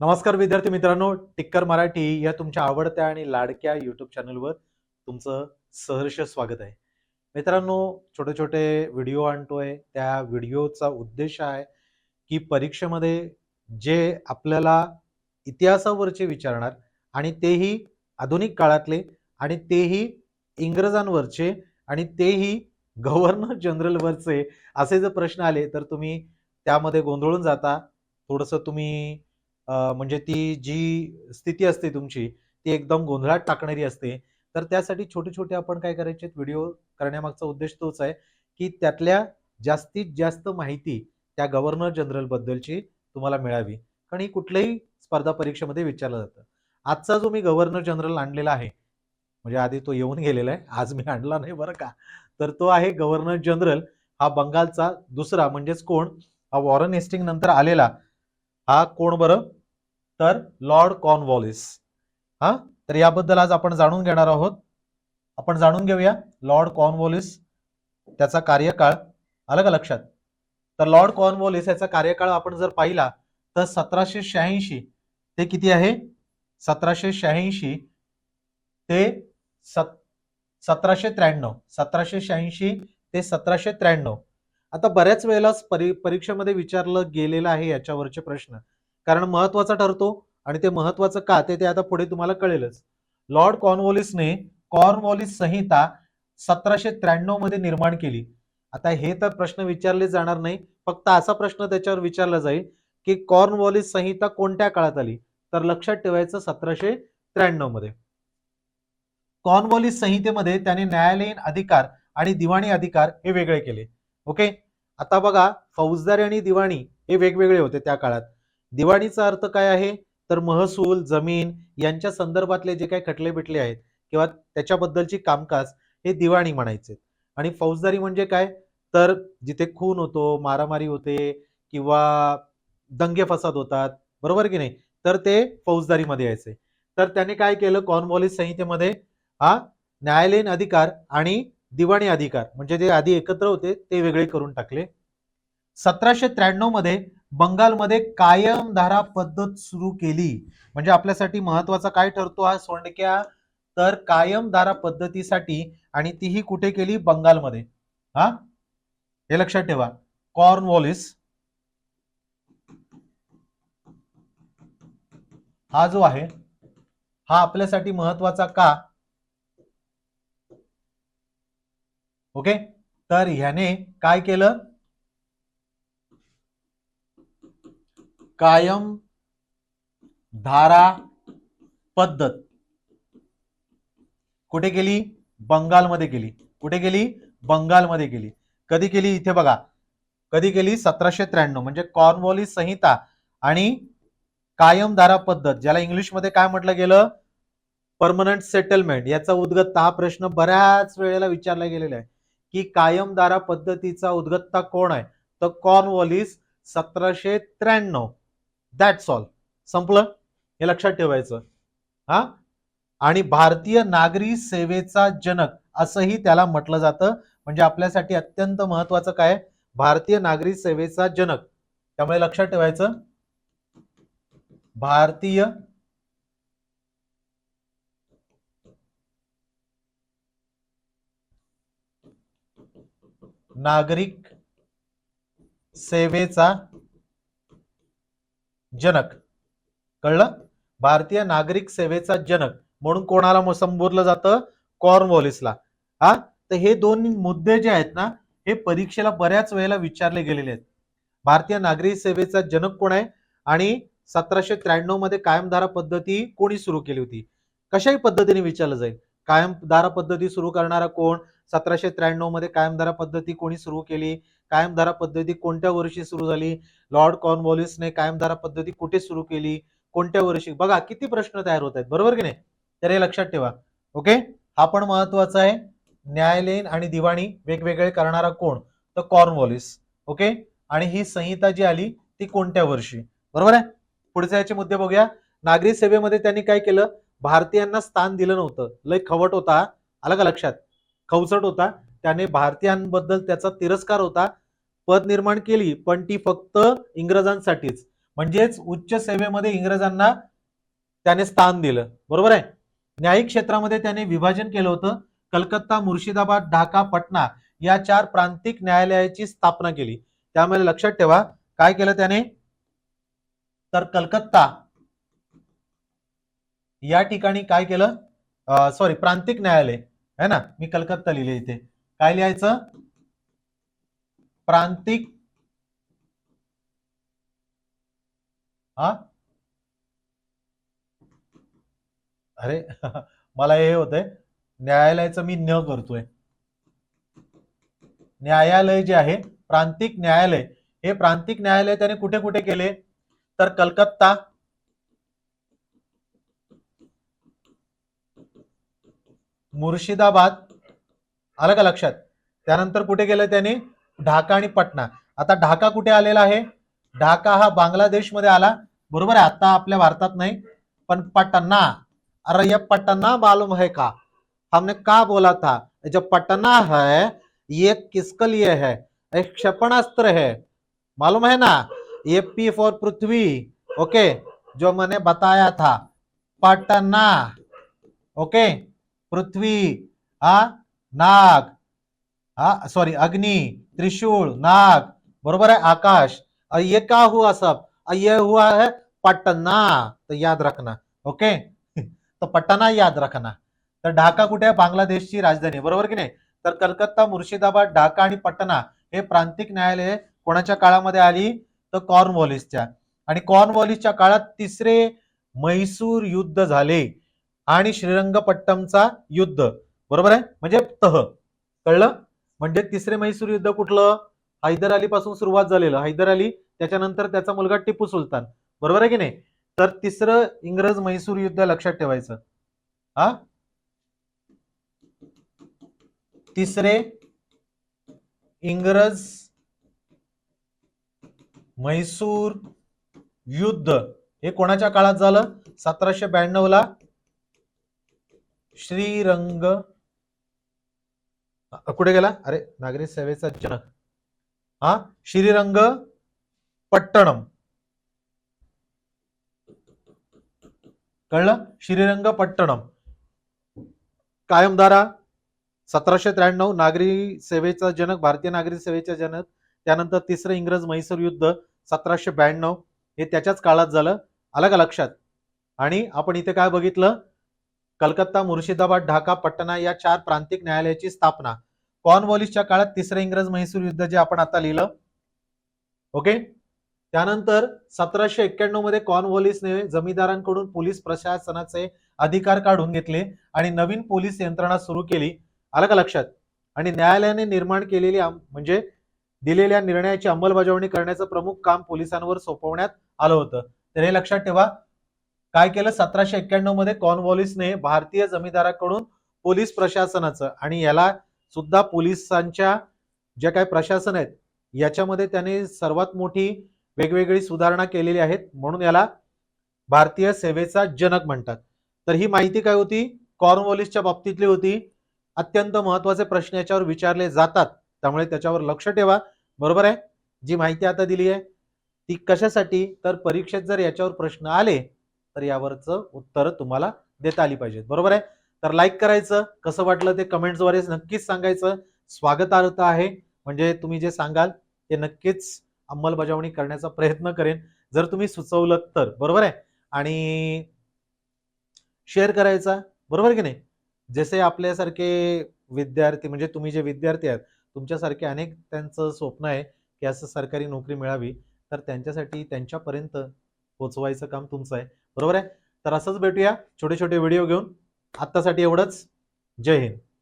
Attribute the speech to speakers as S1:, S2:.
S1: नमस्कार विद्यार्थी मित्रांनो टिक्कर मराठी या तुमच्या आवडत्या आणि लाडक्या युट्यूब चॅनलवर तुमचं सहर्ष स्वागत आहे. मित्रांनो छोटे छोटे व्हिडिओ आणतोय. त्या व्हिडिओचा उद्देश आहे की परीक्षेमध्ये जे आपल्याला इतिहासावरचे विचारणार आणि तेही आधुनिक काळातले आणि तेही इंग्रजांवरचे आणि तेही गव्हर्नर जनरलवरचे असे जर प्रश्न आले तर तुम्ही त्यामध्ये गोंधळून जाता. थोडंसं तुम्ही म्हणजे ती जी स्थिती असते तुमची ती एकदम गोंधळात टाकणारी असते. तर त्यासाठी छोटे छोटे आपण काय करायचे व्हिडिओ करण्यामागचा उद्देश तोच आहे की त्यातल्या जास्तीत जास्त माहिती त्या गव्हर्नर जनरल बद्दलची तुम्हाला मिळावी. कारण ही कुठल्याही स्पर्धा परीक्षेमध्ये विचारलं जातं. आजचा जो मी गव्हर्नर जनरल आणलेला आहे म्हणजे आधी तो येऊन गेलेला आहे आज मी आणला नाही बरं का. तर तो आहे गव्हर्नर जनरल हा बंगालचा दुसरा म्हणजेच कोण? हा वॉरन हेस्टिंग नंतर आलेला. हा कोण बरं? तर लॉर्ड कॉर्नवॉलिस. हा? तर याबद्दल आज आपण जाणून घेणार आहोत. आपण जाणून घेऊया लॉर्ड कॉर्नवॉलिस त्याचा कार्यकाळ. आलं का लक्षात? तर लॉर्ड कॉर्नवॉलिस याचा कार्यकाळ आपण जर पाहिला तर सतराशे शहाऐंशी ते किती आहे? सतराशे शहाऐंशी ते सत सतराशे त्र्याण्णव. सतराशे शहाऐंशी ते सतराशे त्र्याण्णव. आता बऱ्याच वेळेला परी परीक्षेमध्ये विचारलं गेलेलं आहे याच्यावरचे प्रश्न. कारण महत्त्वाचा ठरतो आणि ते महत्वाचं का ते ते आता पुढे तुम्हाला कळेलच. लॉर्ड कॉर्नवॉलिसने कॉर्नवॉलिस संहिता सतराशे त्र्याण्णवमध्ये निर्माण केली. आता हे तर प्रश्न विचारले जाणार नाही फक्त असा प्रश्न त्याच्यावर विचारला जाईल की कॉर्नवॉलिस संहिता कोणत्या काळात आली? तर लक्षात ठेवायचं सतराशे त्र्याण्णवमध्ये. कॉर्नवॉलिस संहितेमध्ये त्याने न्यायालयीन अधिकार आणि दिवाणी अधिकार हे वेगळे केले. ओके? आता बघा फौजदारी आणि दिवाणी हे वेगवेगळे होते त्या काळात. दिवाणीचा अर्थ काय आहे? तर महसूल जमीन यांच्या संदर्भातले जे काही खटले बिटले आहेत किंवा त्याच्याबद्दलची कामकाज हे दिवाणी म्हणायचे. आणि फौजदारी म्हणजे काय? तर जिथे खून होतो मारामारी होते किंवा दंगे फसाद होतात बरोबर की नाही? तर ते फौजदारीमध्ये यायचे. तर त्याने काय केलं? कॉर्नवॉलिस संहितेमध्ये हा न्यायालयीन अधिकार आणि दिवाणी अधिकार म्हणजे जे आधी एकत्र होते ते वेगळे करून टाकले. सतराशे त्र्याण्णवमध्ये बंगालमध्ये कायमधारा पद्धत सुरू केली. म्हणजे आपल्यासाठी महत्त्वाचा काय ठरतो हा सोंडक्या? तर कायमधारा पद्धतीसाठी आणि तीही कुठे केली? बंगालमध्ये. हा? हे लक्षात ठेवा. कॉर्नवॉलिस. हा जो आहे हा आपल्यासाठी महत्त्वाचा का? ओके? तर ह्याने काय केलं? कायम धारा पद्धत. कुठे केली? बंगालमध्ये केली. कुठे केली? बंगालमध्ये केली. कधी केली? इथे बघा. कधी केली? सतराशे त्र्याण्णव. म्हणजे कॉर्नवॉलिस संहिता आणि कायमधारा पद्धत ज्याला इंग्लिशमध्ये काय म्हटलं गेलं? परमनंट सेटलमेंट याचा उद्गत्ता हा प्रश्न बऱ्याच वेळेला विचारला गेलेला आहे. की कायमधारा पद्धतीचा उद्गत्ता कोण आहे? तर कॉर्नवॉलिस सतराशे त्र्याण्णव. दॅट्स ऑल संपलं? हे लक्षात ठेवायचं. हा? आणि भारतीय नागरी सेवेचा जनक असंही त्याला म्हटलं जातं. म्हणजे आपल्यासाठी अत्यंत महत्वाचं काय? भारतीय नागरी सेवेचा जनक. त्यामुळे लक्षात ठेवायचं. भारतीय नागरिक सेवेचा जनक. कळलं? भारतीय नागरिक सेवेचा जनक म्हणून कोणाला संबोधलं जातं? कॉर्नवॉलिसला. हा? तर हे दोन मुद्दे जे आहेत ना हे परीक्षेला बऱ्याच वेळेला विचारले गेलेले आहेत. भारतीय नागरिक सेवेचा जनक कोण आहे? आणि सतराशे त्र्याण्णवमध्ये कायमधारा पद्धती कोणी सुरू केली होती? कशाही पद्धतीने विचारलं जाईल. कायमधारा पद्धती सुरू करणारा कोण? सतराशे त्र्याण्णवमध्ये कायमधारा पद्धती कोणी सुरू केली? कायमधारा पद्धती कोणत्या वर्षी सुरू झाली? लॉर्ड कॉर्नवॉलिसने कायमधारा पद्धती कुठे सुरू केली? कोणत्या वर्षी? बघा किती प्रश्न तयार होत आहेत. बरोबर की नाही? तर हे लक्षात ठेवा. ओके? हा पण महत्त्वाचा आहे. न्यायालयीन आणि दिवाणी वेगवेगळे करणारा कोण? तर कॉर्नवॉलिस. ओके? आणि ही संहिता जी आली ती कोणत्या वर्षी? बरोबर आहे? पुढचे याचे मुद्दे बघूया. नागरी सेवेमध्ये त्यांनी काय केलं? भारतीयांना स्थान दिलं नव्हतं. लय खवट होता. आलं का लक्षात? खवचट होता. त्याने भारतीयांबद्दल त्याचा तिरस्कार होता पद निर्माण केली पण ती फक्त इंग्रजांसाठीच. म्हणजेच उच्च सेवेमध्ये इंग्रजांना त्याने स्थान दिलं. बरोबर आहे? न्यायिक क्षेत्रामध्ये त्याने विभाजन केलं होतं. कलकत्ता मुर्शिदाबाद ढाका पटना या चार प्रांतिक न्यायालयाची स्थापना केली. त्यामुळे लक्षात ठेवा काय केलं त्याने? तर कलकत्ता या ठिकाणी काय केलं? सॉरी प्रांतिक न्यायालय. है ना? मी कलकत्ता लिहिले इथे. काय लिहायचं? प्रांतिक. हा? अरे मला हे होतंय. न्यायालयाचं मी न करतोय. न्यायालय जे आहे प्रांतिक न्यायालय. हे प्रांतिक न्यायालय त्याने कुठे कुठे केले? तर कलकत्ता. मुर्शिदाबाद. आलं का लक्षात? त्यानंतर कुठे गेलं त्याने? ढाका आणि पटना. आता ढाका कुठे आलेला आहे? ढाका हा बांगलादेशमध्ये आला. बरोबर आहे आता आपल्या भारतात नाही पण पटना. अरे ये पटना मालूम है का? हमने का बोला था? जो पटना है ये किसके लिए है? एक क्षेपणास्त्र है। मालूम है ना? ये पी फॉर पृथ्वी ओके? जो मैंने बताया था। पटना ओके? पृथ्वी हा? नाग. हा सॉरी अग्नि त्रिशूळ नाग. बरोबर आहे आकाश. और ये का हुआ सब? ये हुआ है पटना. तर याद रखना ओके तर पटना याद रखना. तर ढाका कुठे आहे? बांगलादेशची राजधानी. बरोबर की नाही? तर कलकत्ता मुर्शिदाबाद ढाका आणि पटना हे प्रांतिक न्यायालय कोणाच्या काळामध्ये आली? तर कॉर्नवॉलिसच्या. आणि कॉर्नवॉलिसच्या काळात तिसरे म्हैसूर युद्ध झाले. आणि श्रीरंगपट्टमचा युद्ध. बरोबर आहे? म्हणजे तह. कळलं? म्हणजे तिसरे म्हैसूर युद्ध कुठलं? हैदर अली पासून सुरुवात झालेलं. हैदर अली त्याच्यानंतर त्याचा मुलगा टिपू सुलतान. बरोबर आहे की नाही? तर तिसरं इंग्रज म्हैसूर युद्ध लक्षात ठेवायचं. हा? तिसरे इंग्रज म्हैसूर युद्ध. हे कोणाच्या काळात झालं? सतराशे ब्याण्णव ला श्रीरंग कुठे गेला? अरे नागरी सेवेचा जनक हा? श्रीरंग पट्टणम. कळलं? श्रीरंग पट्टणम. कायमदारा सतराशे त्र्याण्णव नागरी सेवेचा जनक भारतीय नागरी सेवेचा जनक त्यानंतर तिसरं इंग्रज म्हैसूर युद्ध सतराशे ब्याण्णव. हे त्याच्याच काळात झालं. आलं का लक्षात? आणि आपण इथे काय बघितलं? कलकत्ता मुर्शिदाबाद ढाका पटना या चार प्रांतिक न्यायालयाची स्थापना. कॉर्नवॉलिसच्या काळात तिसरं इंग्रज म्हैसूर युद्ध जे आपण आता लिहिलं ओके? त्यानंतर सतराशे एक्क्याण्णवमध्ये कॉर्नवॉलिसने जमीनदारांकडून पोलीस प्रशासनाचे अधिकार काढून घेतले आणि नवीन पोलीस यंत्रणा सुरू केली. आलं का लक्षात? आणि न्यायालयाने निर्माण केलेली म्हणजे दिलेल्या निर्णयाची अंमलबजावणी करण्याचं प्रमुख काम पोलिसांवर सोपवण्यात आलं होतं. तर हे लक्षात ठेवा काय केलं? सतराशे एक्क्याण्णवमध्ये कॉर्नवॉलिसने भारतीय जमीनदाराकडून पोलीस प्रशासनाचं आणि याला सुद्धा पोलिसांच्या ज्या काही प्रशासन आहेत याच्यामध्ये त्याने सर्वात मोठी वेगवेगळी सुधारणा केलेली आहेत म्हणून याला भारतीय सेवेचा जनक म्हणतात. तर ही माहिती काय होती? कॉर्नवॉलिसच्या बाबतीतली होती. अत्यंत महत्त्वाचे प्रश्न याच्यावर विचारले जातात. त्यामुळे त्याच्यावर लक्ष ठेवा. बरोबर आहे? जी माहिती आता दिली आहे ती कशासाठी? तर परीक्षेत जर याच्यावर प्रश्न आले तर यावरचं उत्तर तुम्हाला देता आली पाहिजेत. बरोबर आहे? तर लाईक करायचं कसं वाटलं ते कमेंट्सद्वारे नक्कीच सांगायचं. स्वागतार्थ आहे. म्हणजे तुम्ही जे सांगाल ते नक्कीच अंमलबजावणी करण्याचा प्रयत्न करेन. जर तुम्ही सुचवलं तर बरोबर आहे? आणि शेअर करायचा बरोबर की नाही? जसे आपल्यासारखे विद्यार्थी म्हणजे तुम्ही जे विद्यार्थी आहात तुमच्यासारखे अनेक त्यांचं स्वप्न आहे की असं सरकारी नोकरी मिळावी तर त्यांच्यासाठी त्यांच्यापर्यंत पोचवायचं काम तुमचं आहे. बरोबर आहे? तर असंच भेटूया छोटे छोटे व्हिडिओ घेऊन. आत्तासाठी एवढंच. जय हिंद.